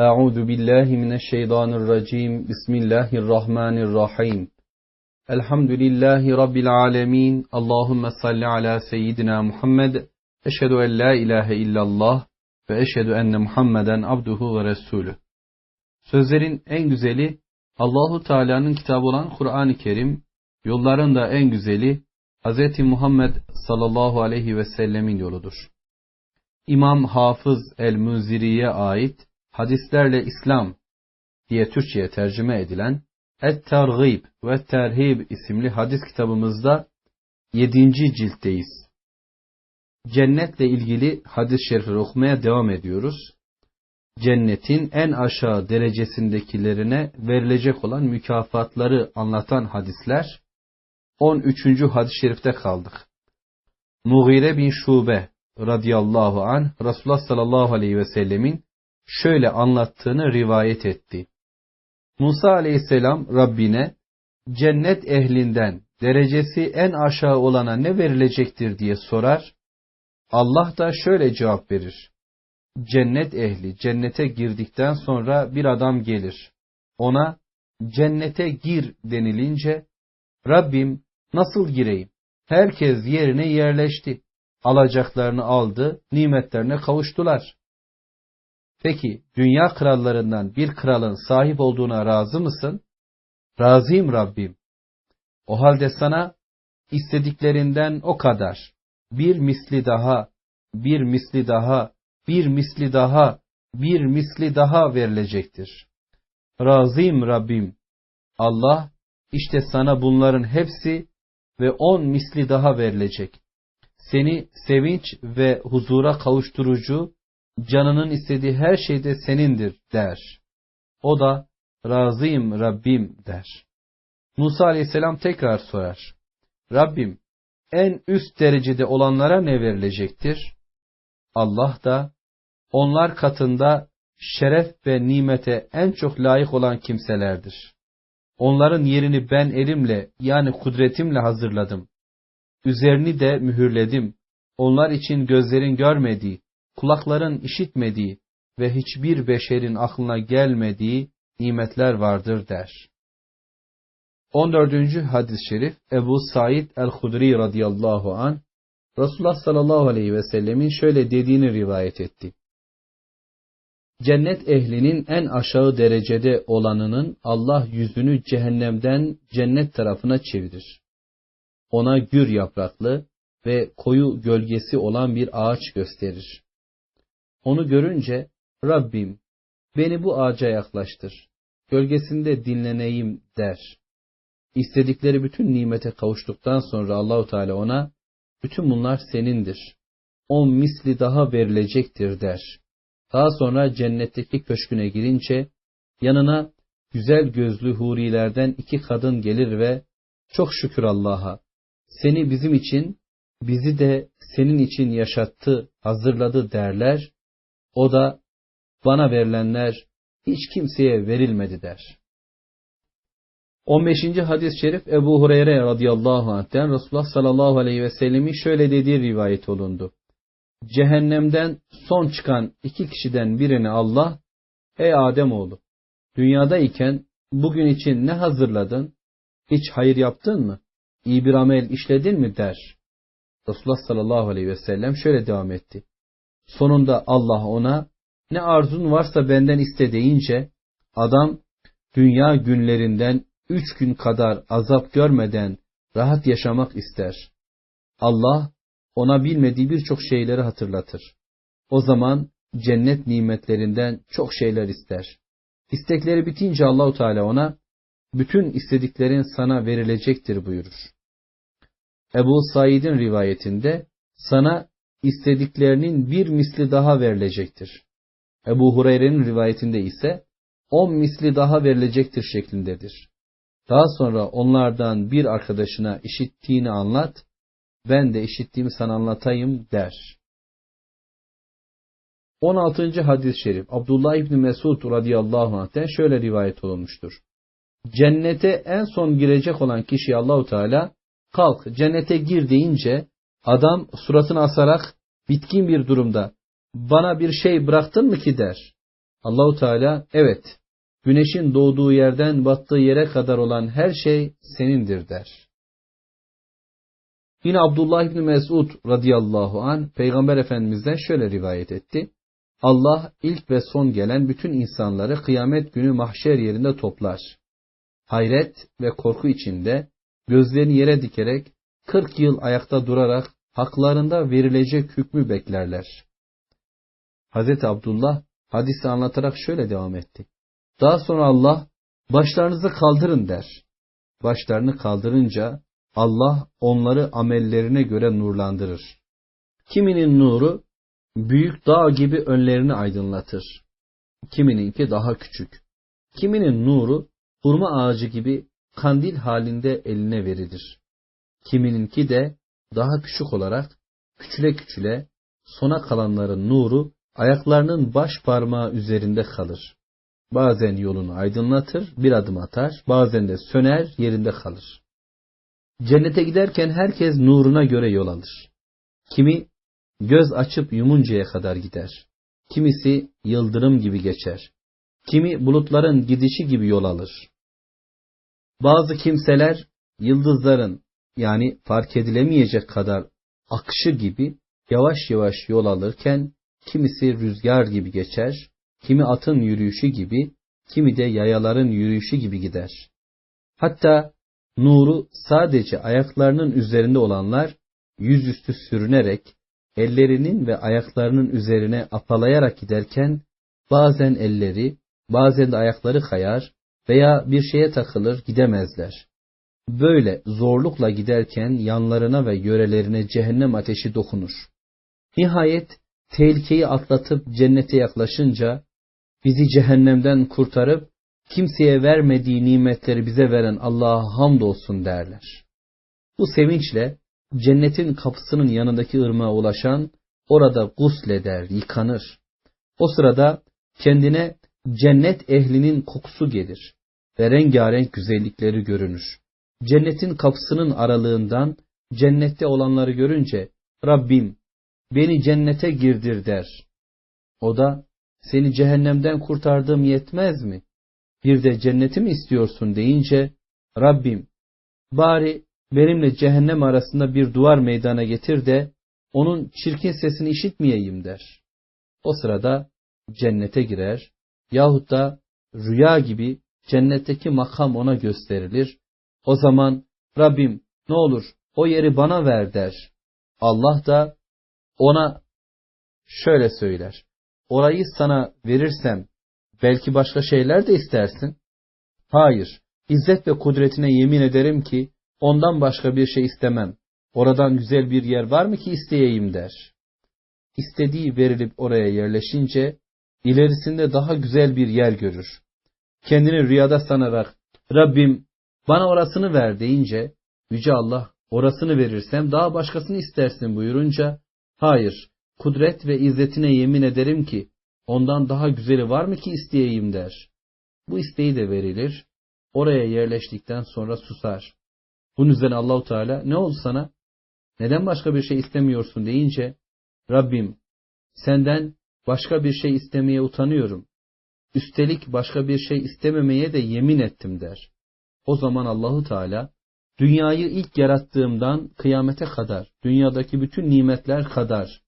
أعوذ بالله من الشيطان الرجيم بسم الله الرحمن الرحيم الحمد لله رب العالمين اللهم صل على سيدنا محمد أشهد أن لا إله إلا الله ve eşhedü enne Muhammeden abduhu ve resulü. Sözlerin en güzeli Allahu Teala'nın kitabı olan Kur'an-ı Kerim, yolların da en güzeli Hz. Muhammed sallallahu aleyhi ve sellemin yoludur. İmam Hafız el-Muziri'ye ait hadislerle İslam diye Türkçe'ye tercüme edilen Et-Tergib ve Terhib isimli hadis kitabımızda 7. ciltteyiz. Cennetle ilgili hadis-i şerifleri okumaya devam ediyoruz. Cennetin en aşağı derecesindekilerine verilecek olan mükafatları anlatan hadisler 13. hadis-i şerifte kaldık. Mughire bin Şube radıyallahu an Resulullah sallallahu aleyhi ve sellemin şöyle anlattığını rivayet etti. Musa aleyhisselam Rabbine cennet ehlinden derecesi en aşağı olana ne verilecektir diye sorar. Allah da şöyle cevap verir. Cennet ehli cennete girdikten sonra bir adam gelir. Ona cennete gir denilince Rabbim nasıl gireyim? Herkes yerine yerleşti. Alacaklarını aldı, nimetlerine kavuştular. Peki dünya krallarından bir kralın sahip olduğuna razı mısın? Razıyım Rabbim. O halde sana istediklerinden o kadar, bir misli daha, bir misli daha, bir misli daha, bir misli daha verilecektir. Razıyım Rabbim. Allah, işte sana bunların hepsi ve on misli daha verilecek. Seni sevinç ve huzura kavuşturucu, canının istediği her şeyde senindir der. O da razıyım Rabbim der. Musa aleyhisselam tekrar sorar. Rabbim en üst derecede olanlara ne verilecektir? Allah da onlar katında şeref ve nimete en çok layık olan kimselerdir. Onların yerini ben elimle yani kudretimle hazırladım. Üzerini de mühürledim. Onlar için gözlerin görmediği, kulakların işitmediği ve hiçbir beşerin aklına gelmediği nimetler vardır der. 14. hadis-i şerif Ebu Said el-Hudri radıyallahu an Resulullah sallallahu aleyhi ve sellemin şöyle dediğini rivayet etti. Cennet ehlinin en aşağı derecede olanının Allah yüzünü cehennemden cennet tarafına çevirir. Ona gür yapraklı ve koyu gölgesi olan bir ağaç gösterir. Onu görünce Rabbim beni bu ağaca yaklaştır. Gölgesinde dinleneyim der. İstedikleri bütün nimete kavuştuktan sonra Allahu Teala ona bütün bunlar senindir. On misli daha verilecektir der. Daha sonra cennetteki köşküne girince yanına güzel gözlü hurilerden iki kadın gelir ve çok şükür Allah'a seni bizim için bizi de senin için yaşattı, hazırladı derler. O da bana verilenler hiç kimseye verilmedi der. 15. hadis-i şerif Ebu Hureyre radıyallahu anh'ten Resulullah sallallahu aleyhi ve sellemin şöyle dediği rivayet olundu. Cehennemden son çıkan iki kişiden birini Allah, ey Ademoğlu, dünyadayken bugün için ne hazırladın? Hiç hayır yaptın mı? İyi bir amel işledin mi der. Resulullah sallallahu aleyhi ve sellem şöyle devam etti. Sonunda Allah ona ne arzun varsa benden iste deyince adam dünya günlerinden üç gün kadar azap görmeden rahat yaşamak ister. Allah ona bilmediği birçok şeyleri hatırlatır. O zaman cennet nimetlerinden çok şeyler ister. İstekleri bitince Allahu Teala ona bütün istediklerin sana verilecektir buyurur. Ebu Said'in rivayetinde sana istediklerinin bir misli daha verilecektir. Ebu Hureyre'nin rivayetinde ise on misli daha verilecektir şeklindedir. Daha sonra onlardan bir arkadaşına işittiğini anlat, ben de işittiğimi sana anlatayım der. 16. hadis-i şerif Abdullah İbni Mesud radıyallahu anh'ten şöyle rivayet olunmuştur. Cennete en son girecek olan kişi Allahu Teala kalk cennete gir deyince adam suratını asarak bitkin bir durumda bana bir şey bıraktın mı ki der. Allahu Teala evet güneşin doğduğu yerden battığı yere kadar olan her şey senindir der. Yine Abdullah İbni Mesud radıyallahu an Peygamber Efendimiz'den şöyle rivayet etti. Allah ilk ve son gelen bütün insanları kıyamet günü mahşer yerinde toplar. Hayret ve korku içinde gözlerini yere dikerek 40 yıl ayakta durarak haklarında verilecek hükmü beklerler. Hz. Abdullah hadisi anlatarak şöyle devam etti. Daha sonra Allah başlarınızı kaldırın der. Başlarını kaldırınca Allah onları amellerine göre nurlandırır. Kiminin nuru büyük dağ gibi önlerini aydınlatır. Kimininki daha küçük. Kiminin nuru hurma ağacı gibi kandil halinde eline verilir. Kimininki de daha küçük olarak küçüle küçüle sona kalanların nuru ayaklarının baş parmağı üzerinde kalır. Bazen yolunu aydınlatır, bir adım atar, bazen de söner, yerinde kalır. Cennete giderken herkes nuruna göre yol alır. Kimi göz açıp yumuncaya kadar gider. Kimisi yıldırım gibi geçer. Kimi bulutların gidişi gibi yol alır. Bazı kimseler yıldızların yani fark edilemeyecek kadar akışı gibi yavaş yavaş yol alırken kimisi rüzgar gibi geçer, kimi atın yürüyüşü gibi, kimi de yayaların yürüyüşü gibi gider. Hatta nuru sadece ayaklarının üzerinde olanlar yüzüstü sürünerek ellerinin ve ayaklarının üzerine apalayarak giderken bazen elleri, bazen de ayakları kayar veya bir şeye takılır gidemezler. Böyle zorlukla giderken yanlarına ve yörelerine cehennem ateşi dokunur. Nihayet tehlikeyi atlatıp cennete yaklaşınca bizi cehennemden kurtarıp kimseye vermediği nimetleri bize veren Allah'a hamdolsun derler. Bu sevinçle cennetin kapısının yanındaki ırmağa ulaşan orada gusleder, yıkanır. O sırada kendine cennet ehlinin kokusu gelir ve rengarenk güzellikleri görünür. Cennetin kapısının aralığından cennette olanları görünce Rabbim beni cennete girdir der. O da seni cehennemden kurtardığım yetmez mi? Bir de cenneti mi istiyorsun deyince Rabbim bari benimle cehennem arasında bir duvar meydana getir de onun çirkin sesini işitmeyeyim der. O sırada cennete girer yahut da rüya gibi cennetteki makam ona gösterilir. O zaman Rabbim ne olur o yeri bana ver der. Allah da ona şöyle söyler. Orayı sana verirsem belki başka şeyler de istersin. Hayır, İzzet ve kudretine yemin ederim ki ondan başka bir şey istemem. Oradan güzel bir yer var mı ki isteyeyim der. İstediği verilip oraya yerleşince ilerisinde daha güzel bir yer görür. Kendini rüyada sanarak Rabbim bana orasını ver deyince Yüce Allah orasını verirsem daha başkasını istersin buyurunca hayır kudret ve izzetine yemin ederim ki ondan daha güzeli var mı ki isteyeyim der. Bu isteği de verilir. Oraya yerleştikten sonra susar. Bunun üzerine Allahu Teala ne oldu sana? Neden başka bir şey istemiyorsun deyince Rabbim senden başka bir şey istemeye utanıyorum. Üstelik başka bir şey istememeye de yemin ettim der. O zaman Allahu Teala dünyayı ilk yarattığımdan kıyamete kadar, dünyadaki bütün nimetler kadar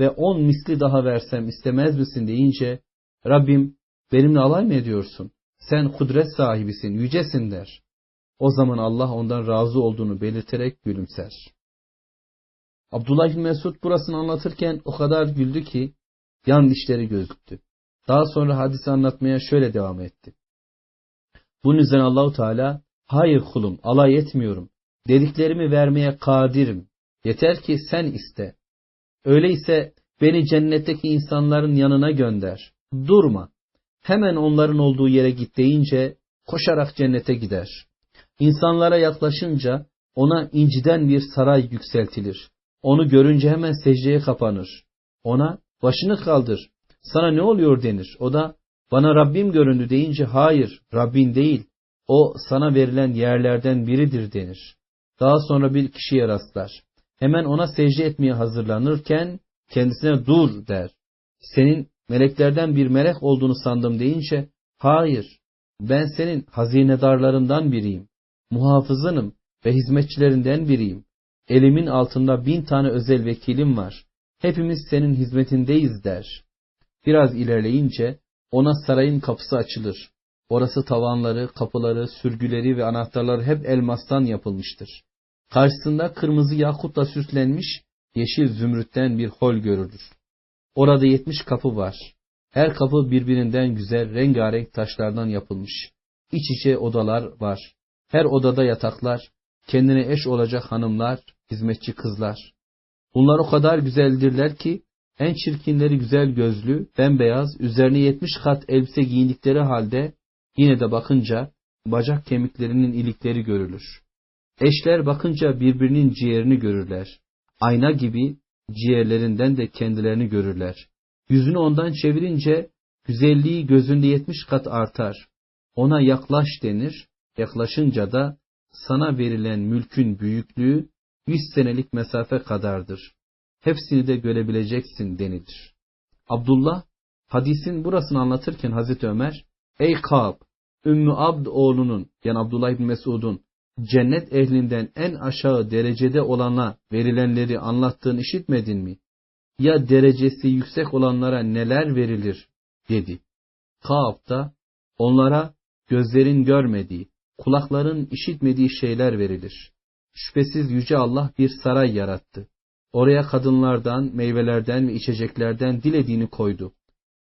ve on misli daha versem istemez misin deyince Rabbim benimle alay mı ediyorsun? Sen kudret sahibisin, yücesin der. O zaman Allah ondan razı olduğunu belirterek gülümser. Abdullah bin Mesud burasını anlatırken o kadar güldü ki yan dişleri gözüktü. Daha sonra hadisi anlatmaya şöyle devam etti. Bunun üzerine Allahu Teala hayır kulum alay etmiyorum. Dediklerimi vermeye kadirim. Yeter ki sen iste. Öyleyse beni cennetteki insanların yanına gönder. Durma. Hemen onların olduğu yere git deyince koşarak cennete gider. İnsanlara yaklaşınca ona inciden bir saray yükseltilir. Onu görünce hemen secdeye kapanır. Ona başını kaldır. Sana ne oluyor denir. O da bana Rabbim göründü deyince hayır Rabbin değil. O sana verilen yerlerden biridir denir. Daha sonra bir kişiye rastlar. Hemen ona secde etmeye hazırlanırken kendisine dur der. Senin meleklerden bir melek olduğunu sandım deyince, hayır, ben senin hazinedarlarından biriyim, muhafızınım ve hizmetçilerinden biriyim. Elimin altında bin tane özel vekilim var. Hepimiz senin hizmetindeyiz der. Biraz ilerleyince ona sarayın kapısı açılır. Orası tavanları, kapıları, sürgüleri ve anahtarları hep elmastan yapılmıştır. Karşısında kırmızı yakutla süslenmiş yeşil zümrütten bir hol görülür. Orada yetmiş kapı var. Her kapı birbirinden güzel rengarenk taşlardan yapılmış. İç içe odalar var. Her odada yataklar, kendine eş olacak hanımlar, hizmetçi kızlar. Bunlar o kadar güzeldirler ki en çirkinleri güzel gözlü, bembeyaz, üzerine yetmiş kat elbise giyindikleri halde yine de bakınca bacak kemiklerinin ilikleri görülür. Eşler bakınca birbirinin ciğerini görürler. Ayna gibi ciğerlerinden de kendilerini görürler. Yüzünü ondan çevirince güzelliği gözünde yetmiş kat artar. Ona yaklaş denir, yaklaşınca da sana verilen mülkün büyüklüğü yüz senelik mesafe kadardır. Hepsini de görebileceksin denilir. Abdullah, hadisin burasını anlatırken Hazreti Ömer, Ey Kab, Ümmü Abd oğlunun, yani Abdullah İbni Mesud'un, cennet ehlinden en aşağı derecede olana verilenleri anlattığını işitmedin mi? Ya derecesi yüksek olanlara neler verilir? dedi. Kaab da onlara gözlerin görmediği, kulakların işitmediği şeyler verilir. Şüphesiz Yüce Allah bir saray yarattı. Oraya kadınlardan, meyvelerden ve içeceklerden dilediğini koydu.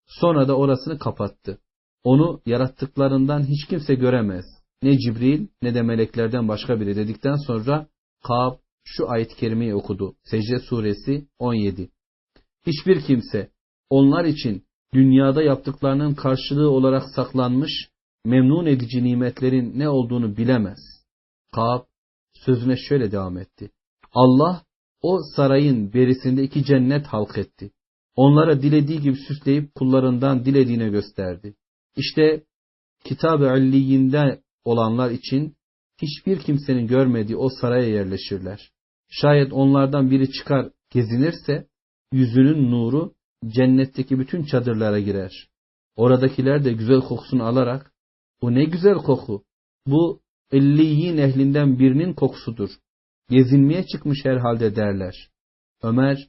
Sonra da orasını kapattı. Onu yarattıklarından hiç kimse göremez. Ne Cibril ne de meleklerden başka biri dedikten sonra Kab şu ayet-i kerimeyi okudu. Secde suresi 17. Hiçbir kimse onlar için dünyada yaptıklarının karşılığı olarak saklanmış memnun edici nimetlerin ne olduğunu bilemez. Kab sözüne şöyle devam etti. Allah o sarayın berisinde iki cennet halk etti. Onlara dilediği gibi süsleyip kullarından dilediğine gösterdi. İşte kitab-ı alliyinde olanlar için hiçbir kimsenin görmediği o saraya yerleşirler. Şayet onlardan biri çıkar gezinirse yüzünün nuru cennetteki bütün çadırlara girer. Oradakiler de güzel kokusunu alarak bu ne güzel koku. Bu elliyin ehlinden birinin kokusudur. Gezinmeye çıkmış herhalde derler. Ömer,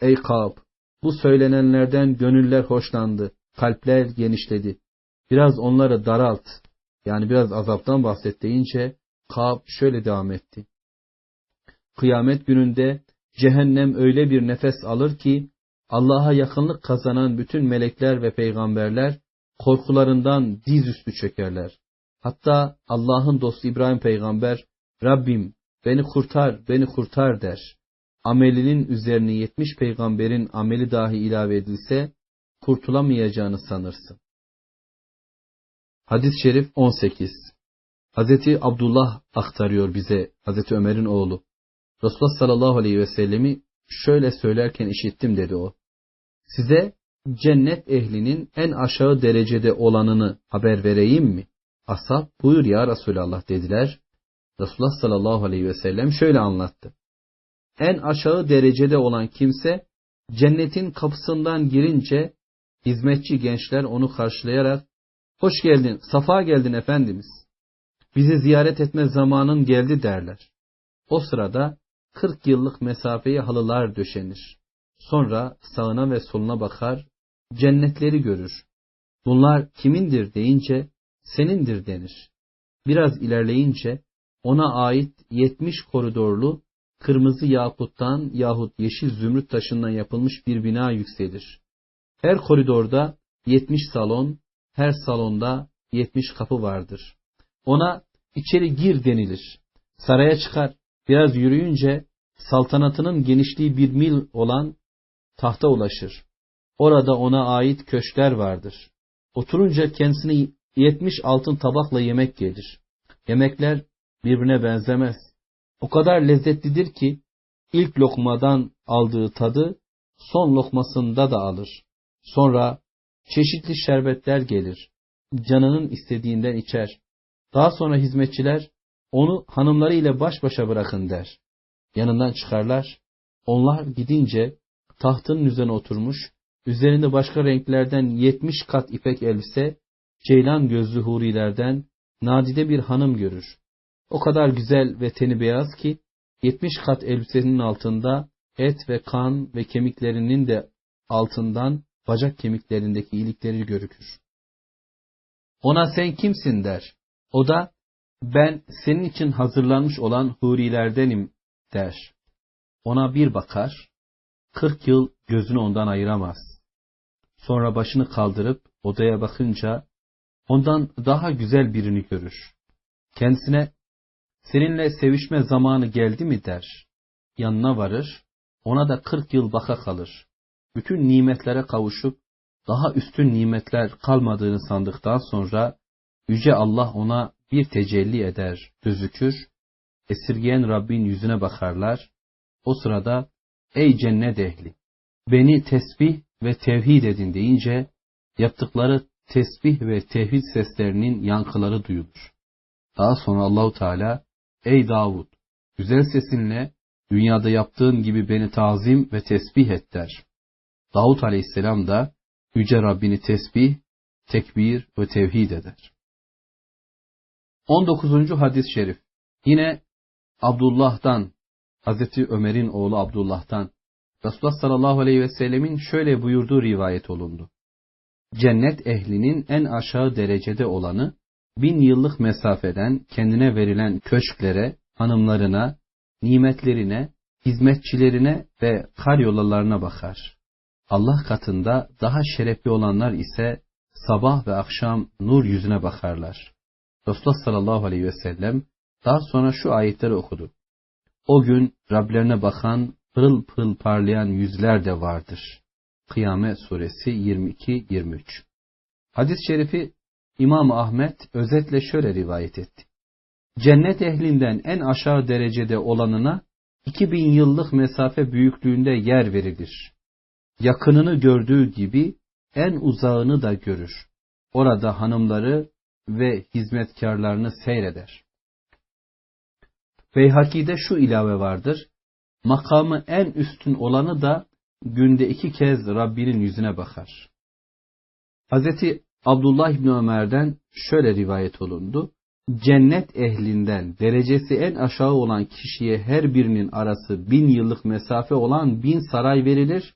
ey Kab, bu söylenenlerden gönüller hoşlandı, kalpler genişledi. Biraz onları daralt, yani biraz azaptan bahset deyince Kab şöyle devam etti. Kıyamet gününde cehennem öyle bir nefes alır ki Allah'a yakınlık kazanan bütün melekler ve peygamberler korkularından dizüstü çökerler. Hatta Allah'ın dostu İbrahim peygamber Rabbim beni kurtar, beni kurtar der. Amelinin üzerine yetmiş peygamberin ameli dahi ilave edilse kurtulamayacağını sanırsın. Hadis-i şerif 18 Hazreti Abdullah aktarıyor bize Hazreti Ömer'in oğlu. Resulullah sallallahu aleyhi ve sellemi şöyle söylerken işittim dedi o. Size cennet ehlinin en aşağı derecede olanını haber vereyim mi? Ashab buyur ya Resulallah dediler. Resulullah sallallahu aleyhi ve sellem şöyle anlattı. En aşağı derecede olan kimse cennetin kapısından girince hizmetçi gençler onu karşılayarak hoş geldin, safa geldin Efendimiz. Bizi ziyaret etme zamanın geldi derler. O sırada 40 yıllık mesafeye halılar döşenir. Sonra sağına ve soluna bakar, cennetleri görür. Bunlar kimindir deyince senindir denir. Biraz ilerleyince ona ait 70 koridorlu kırmızı yakuttan yahut yeşil zümrüt taşından yapılmış bir bina yükselir. Her koridorda 70 salon, her salonda 70 kapı vardır. Ona içeri gir denilir. Saraya çıkar. Biraz yürüyünce saltanatının genişliği bir mil olan tahta ulaşır. Orada ona ait köşkler vardır. Oturunca kendisine yetmiş altın tabakla yemek gelir. Yemekler birbirine benzemez. O kadar lezzetlidir ki ilk lokmadan aldığı tadı son lokmasında da alır. Sonra çeşitli şerbetler gelir. Canının istediğinden içer. Daha sonra hizmetçiler onu hanımları ile baş başa bırakın der. Yanından çıkarlar. Onlar gidince tahtının üzerine oturmuş üzerinde başka renklerden 70 kat ipek elbise, ceylan gözlü hurilerden nadide bir hanım görür. O kadar güzel ve teni beyaz ki 70 kat elbisenin altında et ve kan ve kemiklerinin de altından bacak kemiklerindeki ilikleri görükür. Ona sen kimsin der. O da ben senin için hazırlanmış olan hurilerdenim der. Ona bir bakar, kırk yıl gözünü ondan ayıramaz. Sonra başını kaldırıp odaya bakınca ondan daha güzel birini görür. Kendisine seninle sevişme zamanı geldi mi der. Yanına varır, ona da kırk yıl baka kalır. Bütün nimetlere kavuşup daha üstün nimetler kalmadığını sandıktan sonra Yüce Allah ona bir tecelli eder, gözükür, esirgeyen Rabbin yüzüne bakarlar. O sırada ey cennet ehli beni tesbih ve tevhid edin deyince yaptıkları tesbih ve tevhid seslerinin yankıları duyulur. Daha sonra Allahu Teala ey Davud güzel sesinle dünyada yaptığın gibi beni tazim ve tesbih et der. Davud Aleyhisselam da Yüce Rabbini tesbih, tekbir ve tevhid eder. 19. hadis-i şerif. Yine Abdullah'dan, Hazreti Ömer'in oğlu Abdullah'tan, Resulullah sallallahu aleyhi ve sellemin şöyle buyurduğu rivayet olundu. Cennet ehlinin en aşağı derecede olanı, bin yıllık mesafeden kendine verilen köşklere, hanımlarına, nimetlerine, hizmetçilerine ve karyolalarına bakar. Allah katında daha şerefli olanlar ise sabah ve akşam nur yüzüne bakarlar. Resulullah sallallahu aleyhi ve sellem daha sonra şu ayetleri okudu. O gün Rablerine bakan pırıl pırıl parlayan yüzler de vardır. Kıyamet suresi 22-23 Hadis-i şerifi İmam Ahmet özetle şöyle rivayet etti. Cennet ehlinden en aşağı derecede olanına 2000 yıllık mesafe büyüklüğünde yer verilir. Yakınını gördüğü gibi en uzağını da görür. Orada hanımları ve hizmetkarlarını seyreder. Beyhaki'de şu ilave vardır. Makamı en üstün olanı da günde iki kez Rabbinin yüzüne bakar. Hazreti Abdullah İbni Ömer'den şöyle rivayet olundu. Cennet ehlinden derecesi en aşağı olan kişiye her birinin arası bin yıllık mesafe olan bin saray verilir.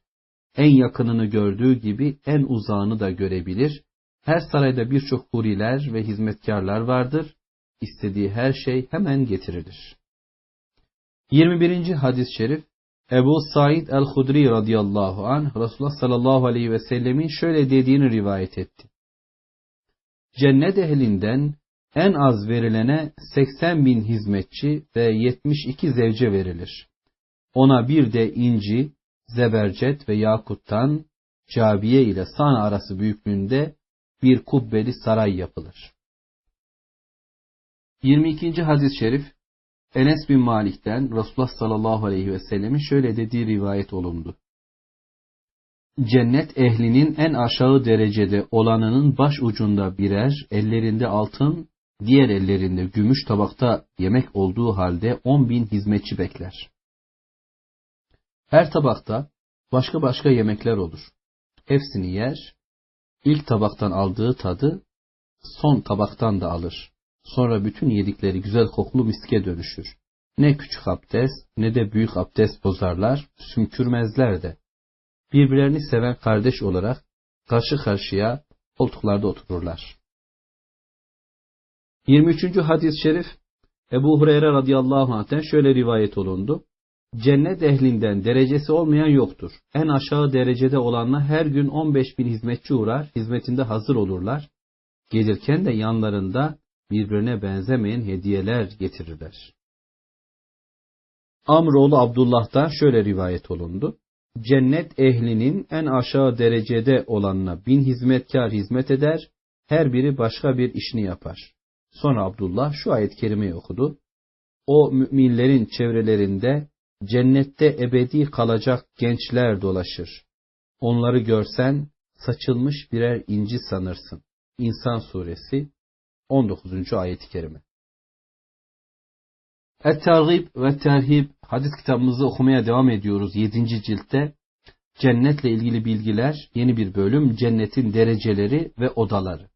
En yakınını gördüğü gibi en uzağını da görebilir. Her sarayda birçok huriler ve hizmetkarlar vardır. İstediği her şey hemen getirilir. 21. hadis-i şerif Ebu Said el-Hudri radıyallahu anh Resulullah sallallahu aleyhi ve sellemin şöyle dediğini rivayet etti. Cennet ehlinden en az verilene 80 bin hizmetçi ve 72 zevce verilir. Ona bir de inci, zebercet ve yakuttan Cabiye ile Sana arası büyüklüğünde bir kubbeli saray yapılır. 22. hadis-i şerif Enes bin Malik'ten Resulullah sallallahu aleyhi ve sellemin şöyle dediği rivayet olundu. Cennet ehlinin en aşağı derecede olanının baş ucunda birer, ellerinde altın, diğer ellerinde gümüş tabakta yemek olduğu halde on bin hizmetçi bekler. Her tabakta başka başka yemekler olur. Hepsini yer, ilk tabaktan aldığı tadı son tabaktan da alır. Sonra bütün yedikleri güzel kokulu miske dönüşür. Ne küçük abdest ne de büyük abdest bozarlar, sümkürmezler de. Birbirlerini seven kardeş olarak karşı karşıya koltuklarda otururlar. 23. hadis-i şerif Ebu Hureyre radıyallahu anh'ten şöyle rivayet olundu. Cennet ehlinden derecesi olmayan yoktur. En aşağı derecede olanla her gün 15 bin hizmetçi uğrar, hizmetinde hazır olurlar. Gelirken de yanlarında birbirine benzemeyen hediyeler getirirler. Amroğlu Abdullah'tan şöyle rivayet olundu. Cennet ehlinin en aşağı derecede olanına bin hizmetkar hizmet eder, her biri başka bir işini yapar. Sonra Abdullah şu ayet-i kerimeyi okudu. O müminlerin çevrelerinde cennette ebedi kalacak gençler dolaşır. Onları görsen saçılmış birer inci sanırsın. İnsan suresi 19. ayet-i kerime. Et-Targib ve Terhib hadis kitabımızı okumaya devam ediyoruz 7. ciltte. cennetle ilgili bilgiler, yeni bir bölüm, cennetin dereceleri ve odaları.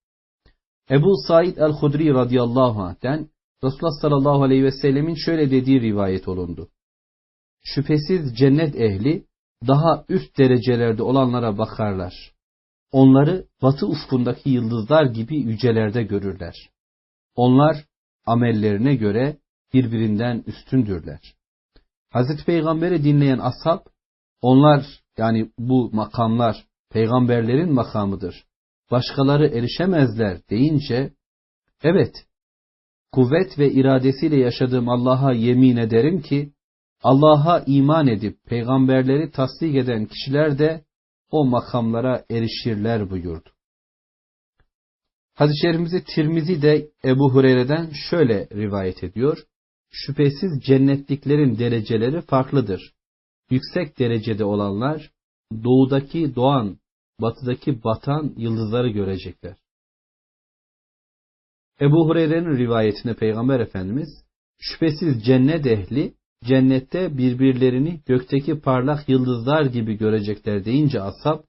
Ebu Said el-Hudri radıyallahu anh'ten Resulullah sallallahu aleyhi ve sellemin şöyle dediği rivayet olundu. Şüphesiz cennet ehli daha üst derecelerde olanlara bakarlar. Onları batı ufkundaki yıldızlar gibi yücelerde görürler. Onlar amellerine göre birbirinden üstündürler. Hazreti Peygamber'i dinleyen ashab, onlar yani bu makamlar peygamberlerin makamıdır. Başkaları erişemezler deyince, evet, kuvvet ve iradesiyle yaşadığım Allah'a yemin ederim ki, Allah'a iman edip peygamberleri tasdik eden kişiler de o makamlara erişirler buyurdu. Hadis-i şerifimizi Tirmizi de Ebu Hureyre'den şöyle rivayet ediyor. Şüphesiz cennetliklerin dereceleri farklıdır. Yüksek derecede olanlar doğudaki doğan, batıdaki batan yıldızları görecekler. Ebu Hureyre'nin rivayetine Peygamber Efendimiz, şüphesiz cennet ehli cennette birbirlerini gökteki parlak yıldızlar gibi görecekler deyince ashab,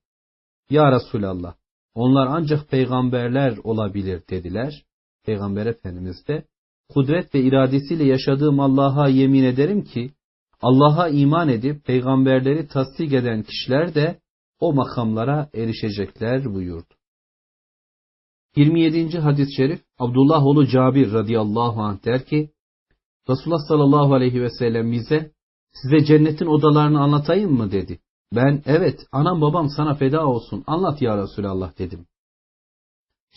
Ya Resulallah, onlar ancak peygamberler olabilir dediler. Peygamber Efendimiz de, kudret ve iradesiyle yaşadığım Allah'a yemin ederim ki, Allah'a iman edip peygamberleri tasdik eden kişiler de o makamlara erişecekler buyurdu. 27. hadis-i şerif Abdullah oğlu Cabir radıyallahu anh der ki Resulullah sallallahu aleyhi ve sellem bize size cennetin odalarını anlatayım mı dedi. Ben evet anam babam sana feda olsun anlat ya Resulallah dedim.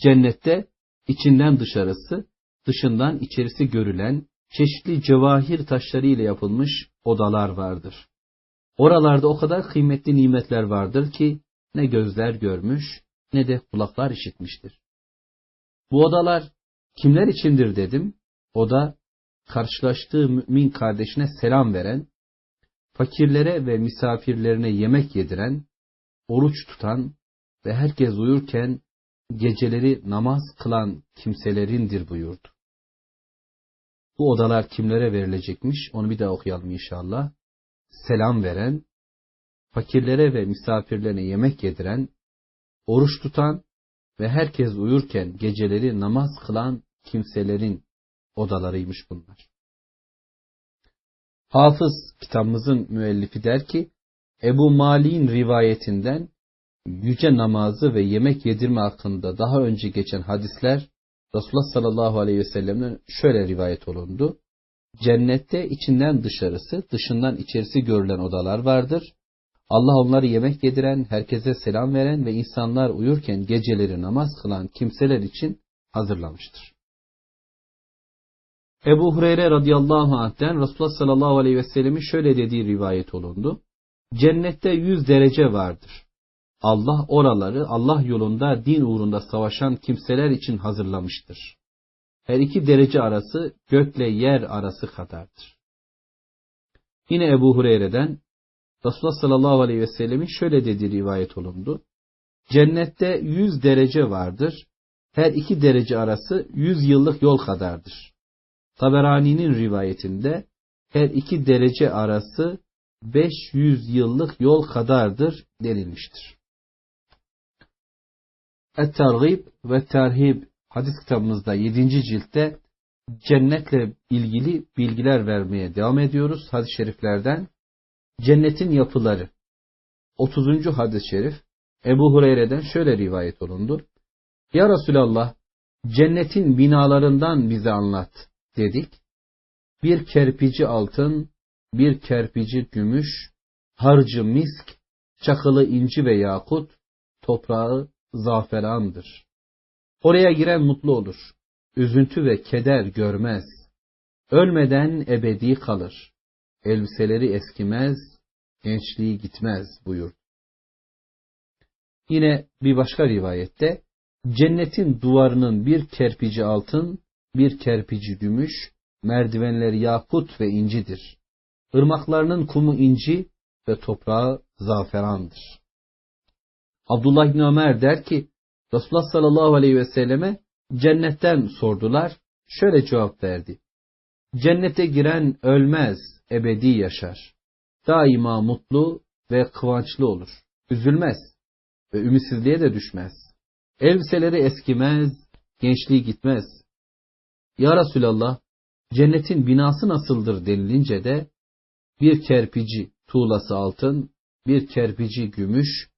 Cennette içinden dışarısı, dışından içerisi görülen çeşitli cevahir taşları ile yapılmış odalar vardır. Oralarda o kadar kıymetli nimetler vardır ki ne gözler görmüş ne de kulaklar işitmiştir. Bu odalar kimler içindir dedim. O da karşılaştığı mümin kardeşine selam veren, fakirlere ve misafirlerine yemek yediren, oruç tutan ve herkes uyurken geceleri namaz kılan kimselerindir buyurdu. Bu odalar kimlere verilecekmiş onu bir daha okuyalım inşallah. Selam veren, fakirlere ve misafirlerine yemek yediren, oruç tutan ve herkes uyurken geceleri namaz kılan kimselerin odalarıymış bunlar. Hafız kitabımızın müellifi der ki, Ebu Mali'nin rivayetinden yüce namazı ve yemek yedirme hakkında daha önce geçen hadisler Resulullah sallallahu aleyhi ve sellem'den şöyle rivayet olundu. Cennette içinden dışarısı, dışından içerisi görülen odalar vardır. Allah onları yemek yediren, herkese selam veren ve insanlar uyurken geceleri namaz kılan kimseler için hazırlamıştır. Ebu Hureyre radıyallahu anh'ten Resulullah sallallahu aleyhi ve sellemin şöyle dediği rivayet olundu. Cennette yüz derece vardır. Allah oraları Allah yolunda din uğrunda savaşan kimseler için hazırlamıştır. Her iki derece arası gökle yer arası kadardır. Yine Ebu Hureyre'den Resulullah sallallahu aleyhi ve sellemin şöyle dediği rivayet olundu. Cennette yüz derece vardır. Her iki derece arası yüz yıllık yol kadardır. Taberani'nin rivayetinde her iki derece arası 500 yıllık yol kadardır denilmiştir. Et-Targib ve Terhib hadis kitabımızda 7. ciltte cennetle ilgili bilgiler vermeye devam ediyoruz hadis-i şeriflerden. Cennetin yapıları 30. hadis-i şerif Ebu Hureyre'den şöyle rivayet olundu. Ya Resulallah cennetin binalarından bize anlat dedik. Bir kerpici altın, bir kerpici gümüş, harcı misk, çakılı inci ve yakut, toprağı zaferandır. Oraya giren mutlu olur. Üzüntü ve keder görmez. Ölmeden ebedi kalır. Elbiseleri eskimez, gençliği gitmez buyur. Yine bir başka rivayette cennetin duvarının bir kerpici altın, bir kerpici gümüş, merdivenleri yakut ve incidir. Irmaklarının kumu inci ve toprağı zaferandır. Abdullah bin Ömer der ki, Resulullah sallallahu aleyhi ve selleme cennetten sordular, şöyle cevap verdi. Cennete giren ölmez, ebedi yaşar. Daima mutlu, ve kıvançlı olur. Üzülmez ve ümitsizliğe de düşmez. Elbiseleri eskimez, gençliği gitmez. Ya Resulallah, cennetin binası nasıldır denilince de bir kerpici tuğlası altın, bir kerpici gümüş,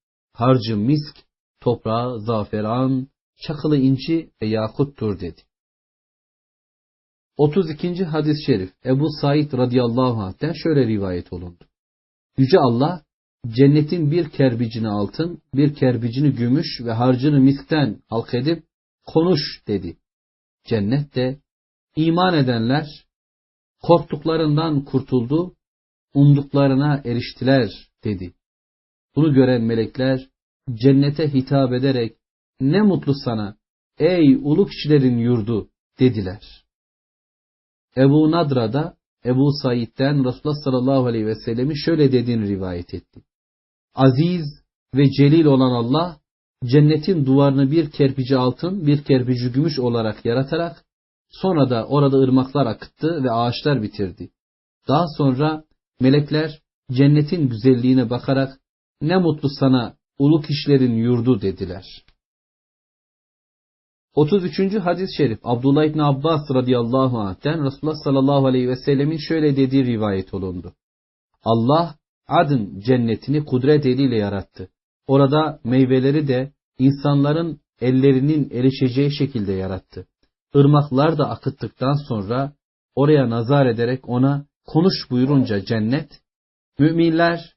harcı misk, toprağı zaferan, çakılı inci ve yakuttur dedi. 32. hadis-i şerif Ebu Said radıyallahu anh'ten şöyle rivayet olundu. Yüce Allah cennetin bir kerbicini altın, bir kerbicini gümüş ve harcını miskten halk edip konuş dedi. Cennet de iman edenler korktuklarından kurtuldu, umduklarına eriştiler dedi. Bunu gören melekler cennete hitap ederek ne mutlu sana ey ulu kişilerin yurdu dediler. Ebu Nadra da Ebu Said'den Resulullah sallallahu aleyhi ve sellemin şöyle dediğini rivayet etti. Aziz ve celil olan Allah cennetin duvarını bir kerpici altın, bir kerpici gümüş olarak yaratarak sonra da orada ırmaklar akıttı ve ağaçlar bitirdi. Daha sonra melekler cennetin güzelliğine bakarak ne mutlu sana ulu kişilerin yurdu dediler. 33. hadis-i şerif Abdullah İbni Abbas radıyallahu anh'ten Resulullah sallallahu aleyhi ve sellemin şöyle dediği rivayet olundu. Allah adın cennetini kudret eliyle yarattı. Orada meyveleri de insanların ellerinin erişeceği şekilde yarattı. Irmaklar da akıttıktan sonra oraya nazar ederek ona konuş buyurunca cennet, müminler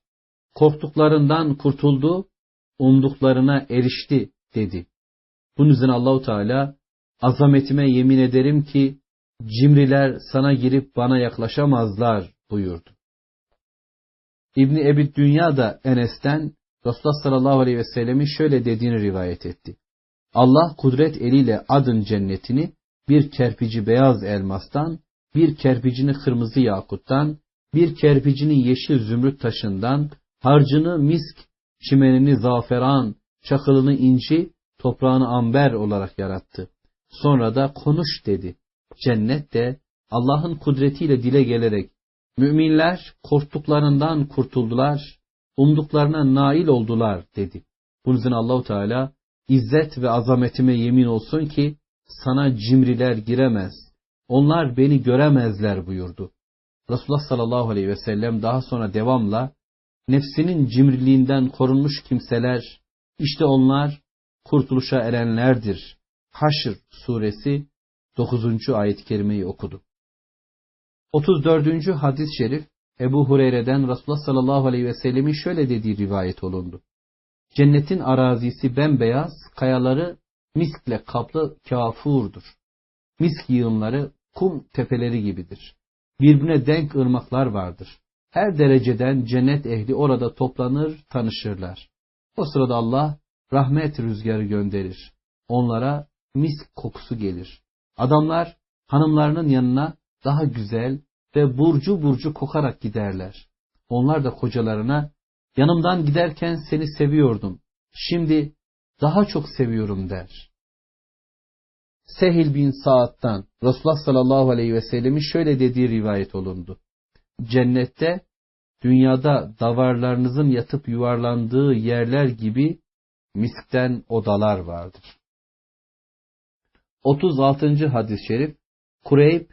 korktuklarından kurtuldu, umduklarına erişti dedi. Bunun üzerine Allahu Teala azametime yemin ederim ki cimriler sana girip bana yaklaşamazlar buyurdu. İbni Ebi Dünya da Enes'ten Resulullah sallallahu aleyhi ve sellemin şöyle dediğini rivayet etti. Allah kudret eliyle adın cennetini bir kerpici beyaz elmastan, bir kerpicini kırmızı yakuttan, bir kerpicini yeşil zümrüt taşından, harcını misk, çimenini zaferan, çakılını inci, toprağını amber olarak yarattı. Sonra da konuş dedi. Cennet de Allah'ın kudretiyle dile gelerek müminler korktuklarından kurtuldular, umduklarına nail oldular dedi. Bunun için Allahu Teala İzzet ve azametime yemin olsun ki sana cimriler giremez. Onlar beni göremezler buyurdu. Resulullah sallallahu aleyhi ve sellem daha sonra devamla nefsinin cimriliğinden korunmuş kimseler işte onlar kurtuluşa erenlerdir. Haşr suresi 9. ayet-i kerimeyi okudu. 34. hadis-i şerif Ebu Hureyre'den Resulullah sallallahu aleyhi ve sellemin şöyle dediği rivayet olundu. Cennetin arazisi bembeyaz, kayaları miskle kaplı kafurdur. Misk yığınları kum tepeleri gibidir. Birbirine denk ırmaklar vardır. Her dereceden cennet ehli orada toplanır, tanışırlar. O sırada Allah rahmet rüzgarı gönderir. Onlara misk kokusu gelir. Adamlar hanımlarının yanına daha güzel ve burcu burcu kokarak giderler. Onlar da kocalarına yanımdan giderken seni seviyordum. Şimdi daha çok seviyorum der. Sehil bin Saad'dan Resulullah sallallahu aleyhi ve sellemin şöyle dediği rivayet olundu. Cennette dünyada davarlarınızın yatıp yuvarlandığı yerler gibi miskten odalar vardır. 36. hadis-i şerif Kureyb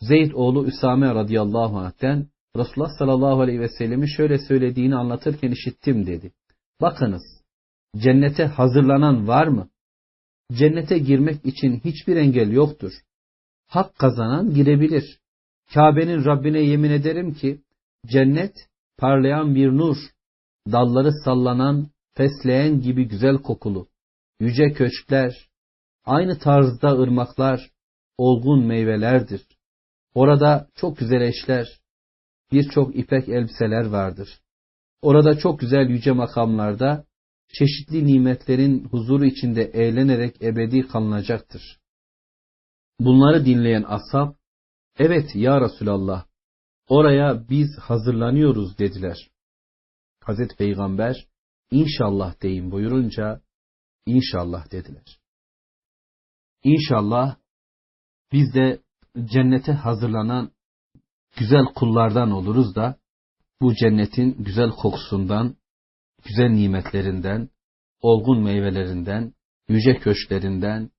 Zeyd oğlu Üsame radıyallahu anh'ten Resulullah sallallahu aleyhi ve sellem'i şöyle söylediğini anlatırken işittim dedi. Bakınız cennete hazırlanan var mı? Cennete girmek için hiçbir engel yoktur. Hak kazanan girebilir. Kabe'nin Rabbine yemin ederim ki cennet parlayan bir nur, dalları sallanan, fesleğen gibi güzel kokulu, yüce köşkler, aynı tarzda ırmaklar, olgun meyvelerdir. Orada çok güzel eşler, birçok ipek elbiseler vardır. Orada çok güzel yüce makamlarda çeşitli nimetlerin huzuru içinde eğlenerek ebedi kalınacaktır. Bunları dinleyen ashab, evet ya Resulallah, oraya biz hazırlanıyoruz dediler. Hazreti Peygamber, inşallah deyin buyurunca, inşallah dediler. İnşallah biz de cennete hazırlanan güzel kullardan oluruz da bu cennetin güzel kokusundan, güzel nimetlerinden, olgun meyvelerinden, yüce köşklerinden,